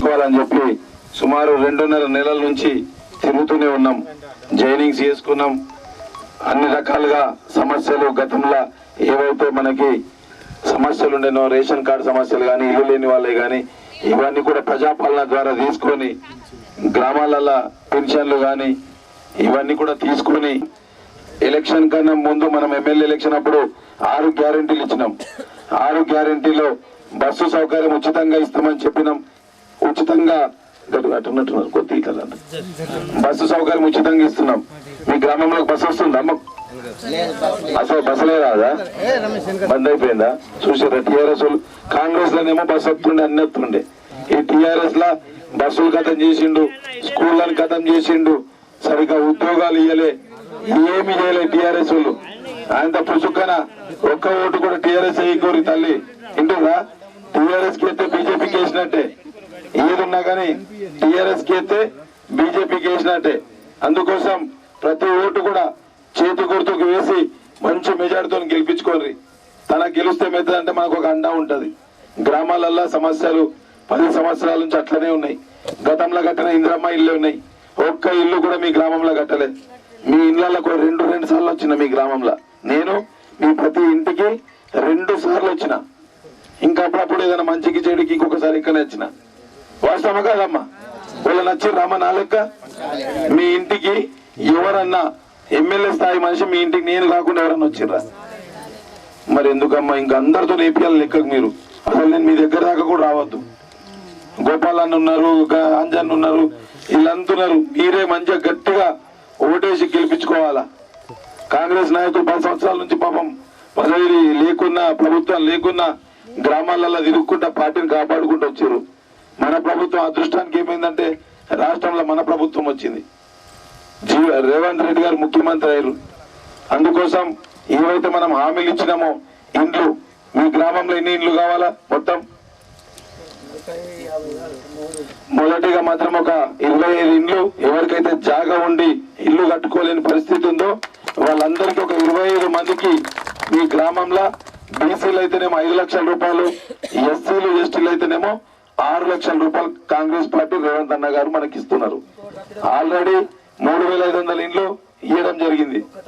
చేసుకోవాలని చెప్పి సుమారు రెండున్నర నెలల నుంచి తిరుగుతూనే ఉన్నాం. జైనింగ్స్ చేసుకున్నాం. అన్ని రకాలుగా సమస్యలు గతంలో ఏవైతే మనకి సమస్యలు ఉండేనో రేషన్ కార్డు సమస్యలు కానీ ఇల్లు లేని వాళ్ళే కానీ ఇవన్నీ కూడా ప్రజాపాలన ద్వారా తీసుకొని గ్రామాలలో పెన్షన్లు కానీ ఇవన్నీ కూడా తీసుకొని ఎలక్షన్ కన్నా ముందు మనం ఎమ్మెల్యే ఎలక్షన్ అప్పుడు ఆరు గ్యారెంటీలు ఇచ్చినాం. ఆరు గ్యారెంటీలో బస్సు సౌకర్యం ఉచితంగా ఇస్తామని చెప్పినాం. ఉచితంగా గట్టు- కొద్ది ఇట్లా బస్సు సౌకర్యం ఉచితంగా ఇస్తున్నాం. మీ గ్రామంలో బస్సు వస్తుందా అమ్మ. అసలు బస్సులే రాదా బంద్ అయిపోయిందా? చూసారా టీఆర్ఎస్ కాంగ్రెస్ లోనేమో బస్సు వస్తుండే అన్ని వస్తుండే. ఈ టీఆర్ఎస్ లా బస్సులు కథం చేసిండు స్కూళ్ళని కథం చేసిండు. సరిగ్గా ఉద్యోగాలు ఇయ్యలే ఏమి చేయలే టీఆర్ఎస్ వాళ్ళు. ఆయన పుసుకన ఒక్క ఓటు కూడా టీఆర్ఎస్ వేయకూరి తల్లి. వింటుందా టీఆర్ఎస్కి అయితే బీజేపీకి వేసినట్టే. ఏదున్నా కానీ టీఆర్ఎస్కి అయితే బీజేపీకి వేసినట్టే అందుకోసం ప్రతి ఓటు కూడా చేతి గుర్తుకు వేసి మంచి మెజార్టీతో గెలిపించుకోండి. తన గెలిస్తే మెత్తదంటే మనకు ఒక అండా ఉంటుంది. గ్రామాలల్లో సమస్యలు పది సంవత్సరాల నుంచి అట్లనే ఉన్నాయి. గతంలో కట్టిన ఇంద్రమ్మ ఇల్లు ఉన్నాయి. ఒక్క ఇల్లు కూడా మీ గ్రామంలో కట్టలేదు మీ ఇళ్ళకు రెండు రెండు సార్లు వచ్చిన మీ గ్రామంలో. నేను మీ ప్రతి ఇంటికి రెండు సార్లు వచ్చిన. ఇంకా అప్పుడప్పుడు ఏదైనా మంచికి చెడుకి ఇంకొకసారి ఇక్కడనే వచ్చిన. వాస్తవమా కాదమ్మా వాళ్ళు నచ్చి రామ నా లెక్క మీ ఇంటికి ఎవరన్నా ఎమ్మెల్యే స్థాయి మనిషి మీ ఇంటికి నేను కాకుండా ఎవరన్నా వచ్చిర్రా? మరి ఎందుకమ్మా? ఇంక అందరితో నేపియాలి లెక్కకు మీరు. అసలు నేను మీ దగ్గర దాకా కూడా రావద్దు. గోపాల్ అన్న ఉన్నారు అంజన్ ఉన్నారు వీళ్ళంతున్నారు మీరే మంచిగా గట్టిగా ఓటేసి గెలిపించుకోవాలా? కాంగ్రెస్ నాయకులు పది సంవత్సరాల నుంచి పాపం పదవి లేకున్నా ప్రభుత్వం లేకున్నా గ్రామాలలో తిరుగుకుంటా పార్టీని కాపాడుకుంటూ వచ్చారు మన ప్రభుత్వం అదృష్టానికి ఏమైందంటే రాష్ట్రంలో మన ప్రభుత్వం వచ్చింది. జీవ రేవంత్ రెడ్డి గారు ముఖ్యమంత్రి అయ్యారు. అందుకోసం ఏవైతే మనం హామీలు ఇచ్చినామో ఇండ్లు మీ గ్రామంలో ఎన్ని ఇండ్లు కావాలా మొత్తం? మొదటిగా మాత్రం ఒక ఇరవై ఐదు ఇండ్లు ఎవరికైతే జాగా ఉండి ఇల్లు కట్టుకోలేని పరిస్థితి ఉందో వాళ్ళందరికీ ఒక ఇరవై ఐదు మందికి మీ గ్రామంలో బీసీలు అయితేనేమో ఐదు లక్షల రూపాయలు ఎస్సీలు ఎస్టీలు అయితేనేమో ఆరు లక్షల రూపాయలు కాంగ్రెస్ పార్టీ రేవంత్ అన్న గారు మనకి ఇస్తున్నారు ఆల్రెడీ మూడు వేల ఐదు వందల ఇండ్లు ఇవ్వడం జరిగింది. ఒక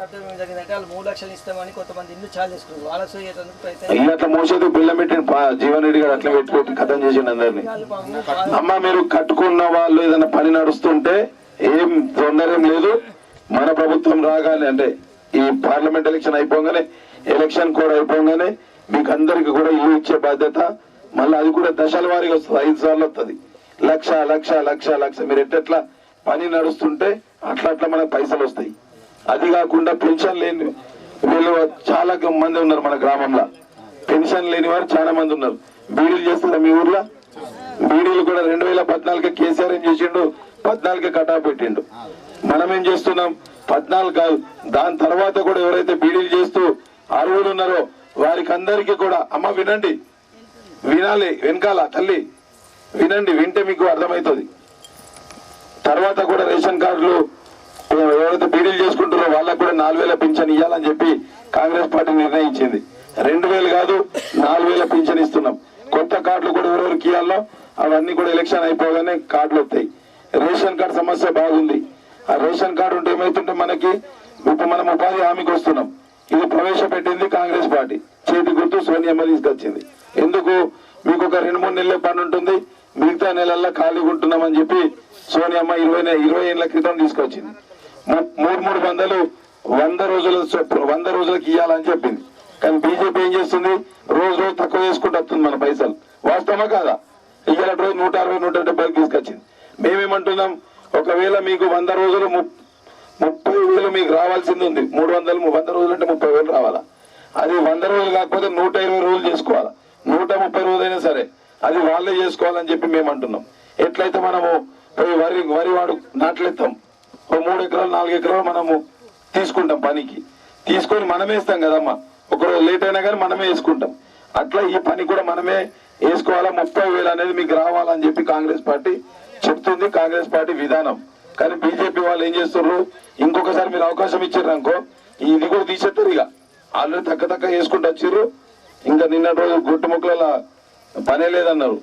అట్లా మోసేది బిల్లం పెట్టిన జీవన్ రెడ్డి గారు అట్లా పెట్టి పెట్టి కథం చేసిండు అందరినీ. అమ్మ మీరు కట్టుకున్న వాళ్ళు ఏదైనా పని నడుస్తుంటే ఏం తొందర లేదు. మన ప్రభుత్వం రాగానే అంటే ఈ పార్లమెంట్ ఎలక్షన్ అయిపోగానే ఎలక్షన్ కూడా అయిపోగానే మీకు అందరికి కూడా ఇల్లు ఇచ్చే బాధ్యత మళ్ళీ అది కూడా దశల వారీగా వస్తుంది. ఐదు సార్లు వస్తుంది లక్ష లక్ష లక్ష లక్ష. మీరు ఎట్టెట్లా పని నడుస్తుంటే అట్లా అట్లా మనకు పైసలు వస్తాయి. అది కాకుండా పెన్షన్ లేని వీళ్ళు చాలా మంది ఉన్నారు మన గ్రామంలో. పెన్షన్ లేని వారు చాలా మంది ఉన్నారు. బీడీలు చేస్తారా మీ ఊర్లో? బీడీలు కూడా రెండు వేల పద్నాలుగు కేసీఆర్ ఏం చేసిండు? పద్నాలుగు కటా పెట్టిండు. మనం ఏం చేస్తున్నాం? పద్నాలుగు కాదు. దాని తర్వాత కూడా ఎవరైతే బీడీలు చేస్తూ అర్హులు ఉన్నారో వారికి అందరికీ కూడా అమ్మ వినండి. వినాలి వెనకాల తల్లి. వినండి వింటే మీకు అర్థమవుతుంది తర్వాత కూడా రేషన్ కార్డులు ఎవరైతే బీడీలు చేసుకుంటారో వాళ్ళకు కూడా నాలుగు వేల పింఛన్ ఇవ్వాలని చెప్పి కాంగ్రెస్ పార్టీ నిర్ణయించింది. రెండు వేలు కాదు నాలుగు వేల పింఛన్ ఇస్తున్నాం. కొత్త కార్డులు కూడా ఎవరెవరికి ఇవ్వాలో అవన్నీ కూడా ఎలక్షన్ అయిపోగానే కార్డులు వస్తాయి. రేషన్ కార్డు సమస్య బాగుంది. ఆ రేషన్ కార్డు ఉంటే ఏమవుతుంటే మనకి ఇప్పుడు మనం ఉపాధి హామీకి వస్తున్నాం. ఇది ప్రవేశపెట్టింది కాంగ్రెస్ పార్టీ. చేతి తీసుకొచ్చింది ఎందుకు? మీకు ఒక రెండు మూడు నెలల పని ఉంటుంది మిగతా నెలల్లో ఖాళీగా ఉంటున్నామని చెప్పి సోనియమ్మ ఇరవై ఇరవై ఏళ్ళ క్రితం తీసుకొచ్చింది. మూడు మూడు వందలు వంద రోజుల వంద రోజులకు ఇవ్వాలని చెప్పింది. కానీ బీజేపీ ఏం చేస్తుంది? రోజు రోజు తక్కువ చేసుకుంటూ వస్తుంది మన పైసలు. వాస్తవమా కాదా? ఇవాళ రోజు నూట అరవై నూట డెబ్బైకి తీసుకొచ్చింది. మేమేమంటున్నాం? ఒకవేళ మీకు వంద రోజులు ముప్పై వేలు మీకు రావాల్సింది ఉంది. మూడు వందలు వంద రోజులు అంటే ముప్పై వేలు రావాలా? అది వంద రోజులు కాకపోతే నూట ఇరవై రోజులు చేసుకోవాలా? నూట ముప్పై రోజులైనా సరే అది వాళ్ళే చేసుకోవాలని చెప్పి మేము అంటున్నాం. ఎట్లయితే మనము పోయి వరి వరి వాడు నాట్లెత్తాం. ఓ మూడు ఎకరాలు నాలుగు ఎకరాలు మనము తీసుకుంటాం పనికి. తీసుకొని మనమే ఇస్తాం కదమ్మా. ఒకరోజు లేట్ అయినా కానీ మనమే వేసుకుంటాం. అట్లా ఈ పని కూడా మనమే వేసుకోవాలా? ముప్పై వేలు అనేది మీకు రావాలని చెప్పి కాంగ్రెస్ పార్టీ చెప్తుంది. కాంగ్రెస్ పార్టీ విధానం. కానీ బీజేపీ వాళ్ళు ఏం చేస్తున్నారు ఇంకొకసారి మీరు అవకాశం ఇచ్చారు అనుకో ఇది కూడా తీసేస్తారు ఇక. ఆల్రెడీ తక్క తక్క వేసుకుంటూ వచ్చిర్రు. ఇంకా నిన్న రోజు గుట్టు ముక్కల పనే లేదన్నారు.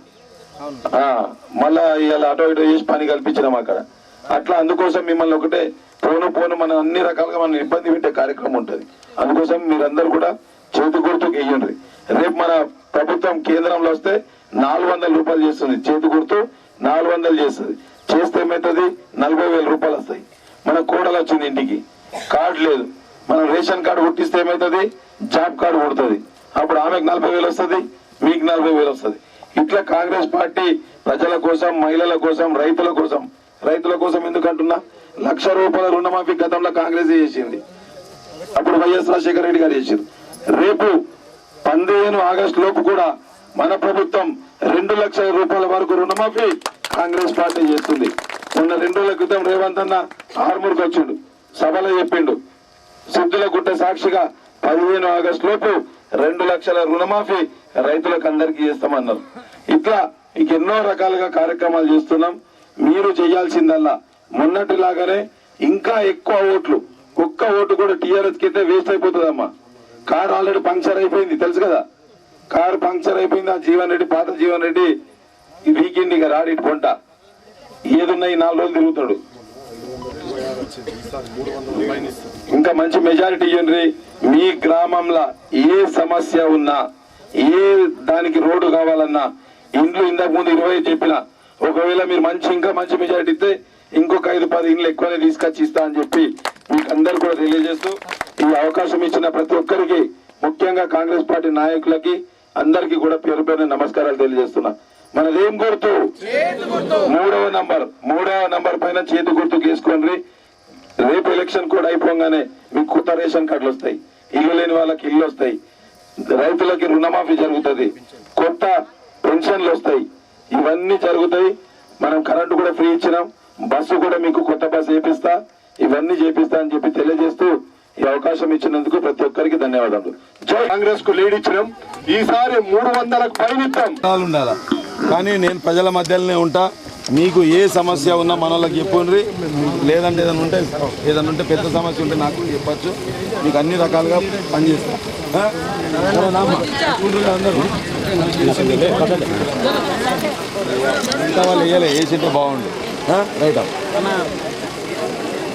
మళ్ళా ఇవాళ అటో ఇటో చేసి పని కల్పించినాం అక్కడ. అట్లా అందుకోసం మిమ్మల్ని ఒకటే పోను పోను మనం అన్ని రకాలుగా మనం ఇబ్బంది పెట్టే కార్యక్రమం ఉంటుంది. అందుకోసం మీరందరూ కూడా చేతి గుర్తుకు వెయ్యండి. రేపు మన ప్రభుత్వం కేంద్రంలో వస్తే నాలుగు వందల రూపాయలు చేస్తుంది. చేతి గుర్తు నాలుగు వందలు చేస్తుంది. చేస్తే ఏమవుతుంది? నలభై వేల రూపాయలు వస్తాయి. మన కోడలు వచ్చింది ఇంటికి. కార్డు లేదు. మనం రేషన్ కార్డు పుట్టిస్తే ఏమవుతుంది జాబ్ కార్డు పుడుతుంది అప్పుడు ఆమెకు నలభై వేలు వస్తుంది మీకు నలభై వేలు వస్తుంది. ఇట్లా కాంగ్రెస్ పార్టీ ప్రజల కోసం మహిళల కోసం రైతుల కోసం రైతుల కోసం ఎందుకంటున్నా? లక్ష రూపాయల రుణమాఫీ గతంలో కాంగ్రెస్ చేసింది. అప్పుడు వైఎస్ రాజశేఖర రెడ్డి గారు చేసింది. రేపు పదిహేను ఆగస్టు లోపు కూడా మన ప్రభుత్వం రెండు లక్షల రూపాయల వరకు రుణమాఫీ కాంగ్రెస్ పార్టీ చేస్తుంది. మొన్న రెండు రోజుల క్రితం రేవంత్ అన్న ఆర్మూర్కి వచ్చిండు సభలో చెప్పిండు. సిద్ధుల గుట్ట సాక్షిగా పదిహేను ఆగస్టు లోపు రెండు లక్షల రుణమాఫీ రైతులకు అందరికీ చేస్తామన్నారు. ఇట్లా ఇంకెన్నో రకాలుగా కార్యక్రమాలు చేస్తున్నాం. మీరు చేయాల్సిందల్లా మొన్నటిలాగానే ఇంకా ఎక్కువ ఓట్లు ఒక్క ఓటు కూడా టీఆర్ఎస్కి అయితే వేస్ట్ అయిపోతుందమ్మా. కార్ ఆల్రెడీ పంక్చర్ అయిపోయింది తెలుసు కదా? కారు పంక్చర్ అయిపోయింది ఆ జీవన్ రెడ్డి పాత జీవన్ రెడ్డి వీకెండ్ ఇక రాడి పొంట. ఏదున్నా ఈ నాలుగు రోజులు తిరుగుతాడు. ఇంకా మంచి మెజారిటీ ఇవ్వండి మీ గ్రామంలో ఏ సమస్య ఉన్నా ఏ దానికి రోడ్డు కావాలన్నా ఇండ్లు ఇంతకు ముందు ఇరవై చెప్పిన ఒకవేళ మీరు మంచి ఇంకా మంచి మెజారిటీ ఇస్తే ఇంకొక ఐదు పది ఇండ్లు ఎక్కువనే తీసుకొచ్చి ఇస్తా అని చెప్పి మీకు అందరు కూడా తెలియజేస్తూ ఈ అవకాశం ఇచ్చిన ప్రతి ఒక్కరికి ముఖ్యంగా కాంగ్రెస్ పార్టీ నాయకులకి అందరికీ కూడా పేరు పేరు నమస్కారాలు తెలియజేస్తున్నా. మనదేం గుర్తు. మూడవ నంబర్ మూడవ నంబర్ పైన చేతి గుర్తు గీసుకోండి. రేపు ఎలక్షన్ కూడా అయిపోగానే మీకు కొత్త రేషన్ కార్డులు వస్తాయి. ఇల్లు లేని వాళ్ళకి ఇల్లు వస్తాయి. రైతులకి రుణమాఫీ జరుగుతుంది. కొత్త పెన్షన్లు వస్తాయి. ఇవన్నీ జరుగుతాయి. మనం కరెంటు కూడా ఫ్రీ ఇచ్చినాం. బస్సు కూడా మీకు కొత్త బస్సు చేపిస్తా. ఇవన్నీ చేపిస్తా అని చెప్పి తెలియజేస్తూ ఈ అవకాశం ఇచ్చినందుకు ప్రతి ఒక్కరికి ధన్యవాదాలు. జై కాంగ్రెస్కు లీడ్ ఇచ్చినాం. ఈసారి మూడు వందలకు ఉండాలా? కానీ నేను ప్రజల మధ్యలోనే ఉంటా. మీకు ఏ సమస్య ఉన్నా మన వాళ్ళకి చెప్పుండ్రి. లేదంటే ఏదైనా ఉంటే ఏదైనా ఉంటే పెద్ద సమస్య ఉంటే నాకు చెప్పచ్చు. మీకు అన్ని రకాలుగా పనిచేస్తా. ఆ? అందరూ. వేసిందిలే. వాళ్ళు వేయలే వేసింటే బాగుండు. రైట్